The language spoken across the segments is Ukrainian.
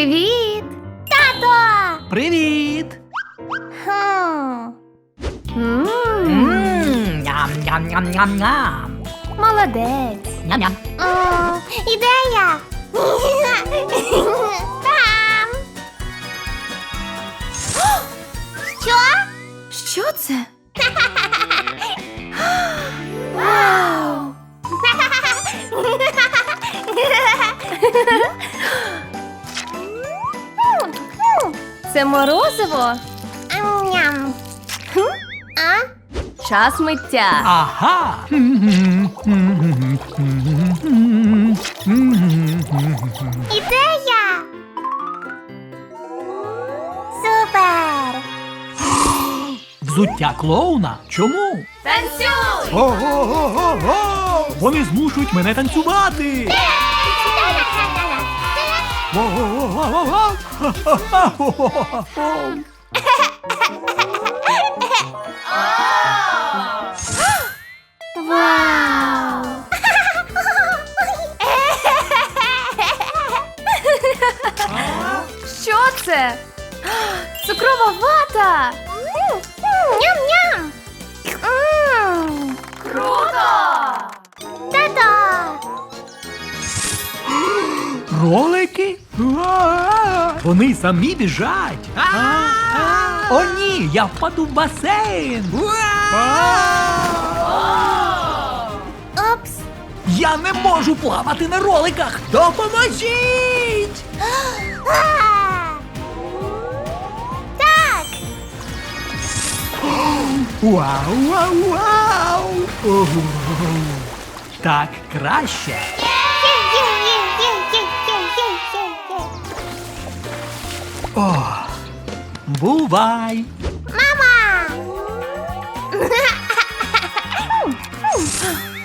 Привіт! Тато! Привіт! Хм. м Мм, Ням-ням-ням-ням-ням. Молодець. Ням-ням. М, Ідея! Там! Що? Що це? Вау! Це морозиво? Ням. А? Час миття. Ага. Ідея! Супер! Взуття клоуна? Чому? Танцюй! Ого-го-го-го! Вони змушують мене танцювати. Вау! Що це? Цукрова вата! Ням-ням! Круто! Ролики? Вони самі біжать. О, ні, я впаду в басейн. Опс! Я не можу плавати на роликах. Допоможіть! Так! Вау, вау, вау! Так краще. О, бувай! Мама!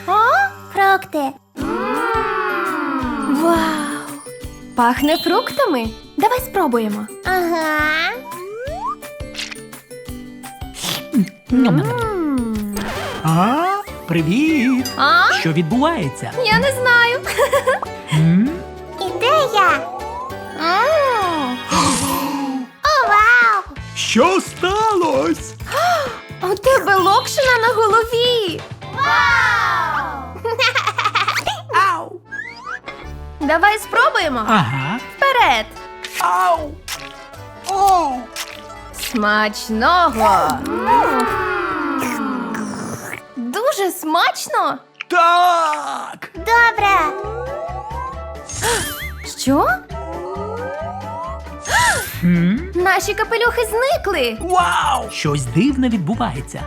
О? Фрукти. Вау! Пахне фруктами. Давай спробуємо. Ага. М. А? Привіт! А? Що відбувається? Я не знаю. М? Ідея. М. Що сталося? У тебе локшина на голові. Вау! Ау! Давай спробуємо. Ага. Вперед. Ау! Оу! Смачного. Дуже смачно. Так! Добре. Що? Наші капелюхи зникли. Вау! Щось дивне відбувається.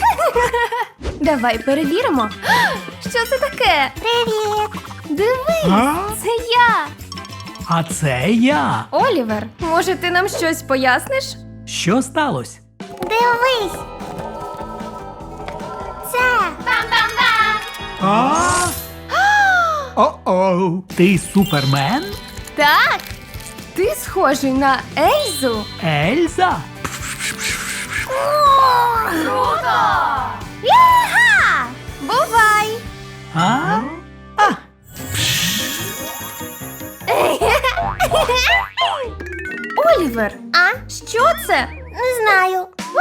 Давай перевіримо. Що це таке? Привіт. Дивись, А? це я. А це я. Олівер, може, ти нам щось поясниш? Що сталося? Дивись. Це. Бам-бам-бам. А? О-оу! Ти супермен? Так. Ти схожий на Ельзу. Ельза? Круто! Яха! Бувай! А? А? Олівер, А? що це? Не знаю.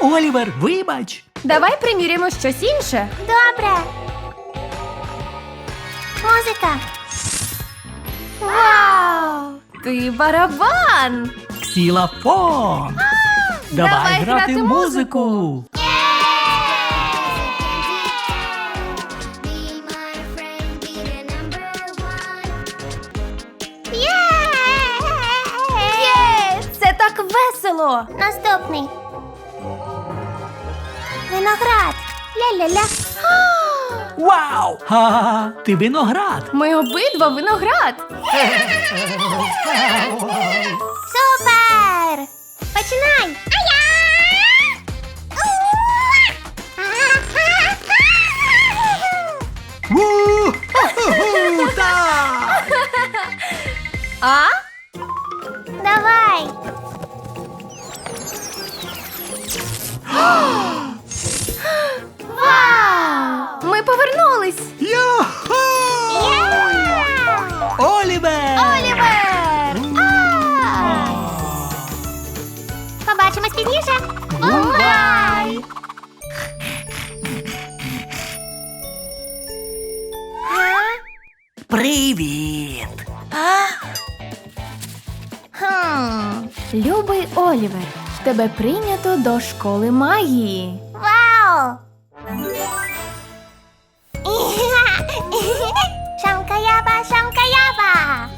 Олівер, вибач! Давай приміряємо щось інше. Добре. Музика. Вау! Ти барабан! Ксілафон! Давай, давай грати грати музику! Є! Це так весело! Наступний. Виноград. Ля-ля-ля. Вау! Ха-ха-ха! Ти виноград! Ми обидва виноград! Супер! Починай! У-ху-ху-ху! Так! А? Привіт! А? Хм. Любий Олівер, тебе прийнято до школи магії. Вау! Шамкаяба, шамкаяба!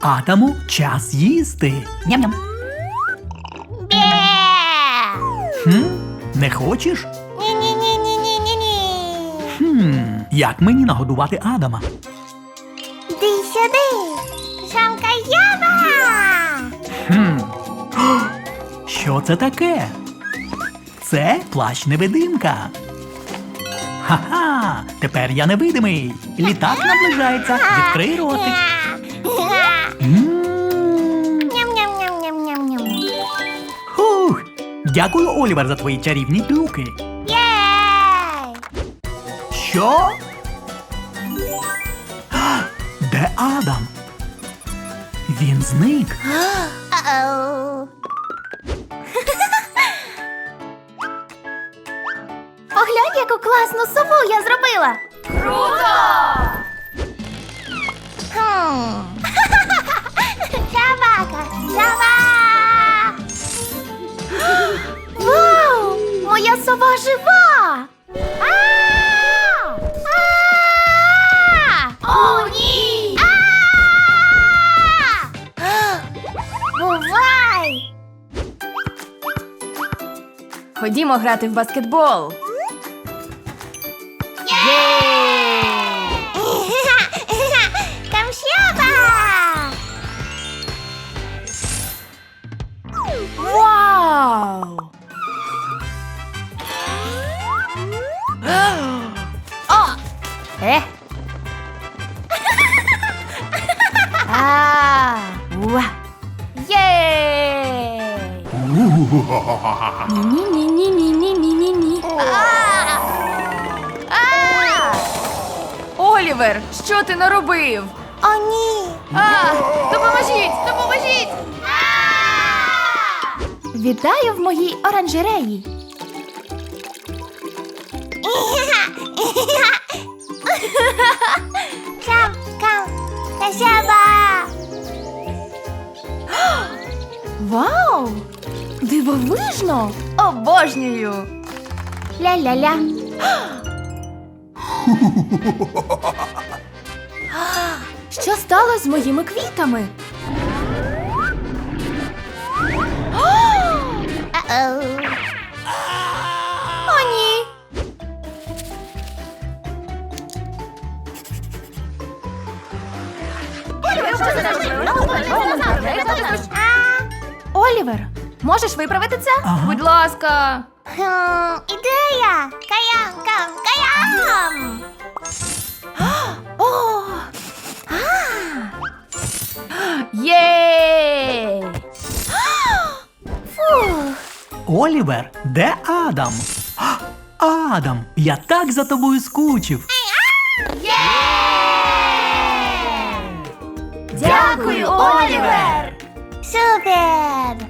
Адаму час їсти. Ням-ням. Хм? Не хочеш? Як мені нагодувати Адама? Йди сюди! Шамкаяба! Хм. Що це таке? Це плащ невидимка. Ха-ха! Тепер я невидимий. Літак наближається. Відкрий ротик. Ням-ням-ням-ням-ням-ням. Хух! Дякую, Олівер, за твої чарівні трюки. Що? Де Адам? Він зник. Поглянь, яку класну сову я зробила. Круто! Собака, сова! Вау! Моя сова жива! Ходімо грати в баскетбол. Камшяба! Вау! Олівер, що ти наробив? О, ні! А! Допоможіть! Допоможіть! Вітаю в моїй оранжереї. Кам, кам, камшяба! Вау! Дивовижно! Обожнюю! Ля-ля-ля. Що сталося з моїми квітами? О, ні! Олівер, можеш виправити це? Будь ласка. ідея! Каям, кам, каям! Єй! Фух, Олівер, де Адам? Адам, я так за тобою скучив. Дякую, Олівер! супер!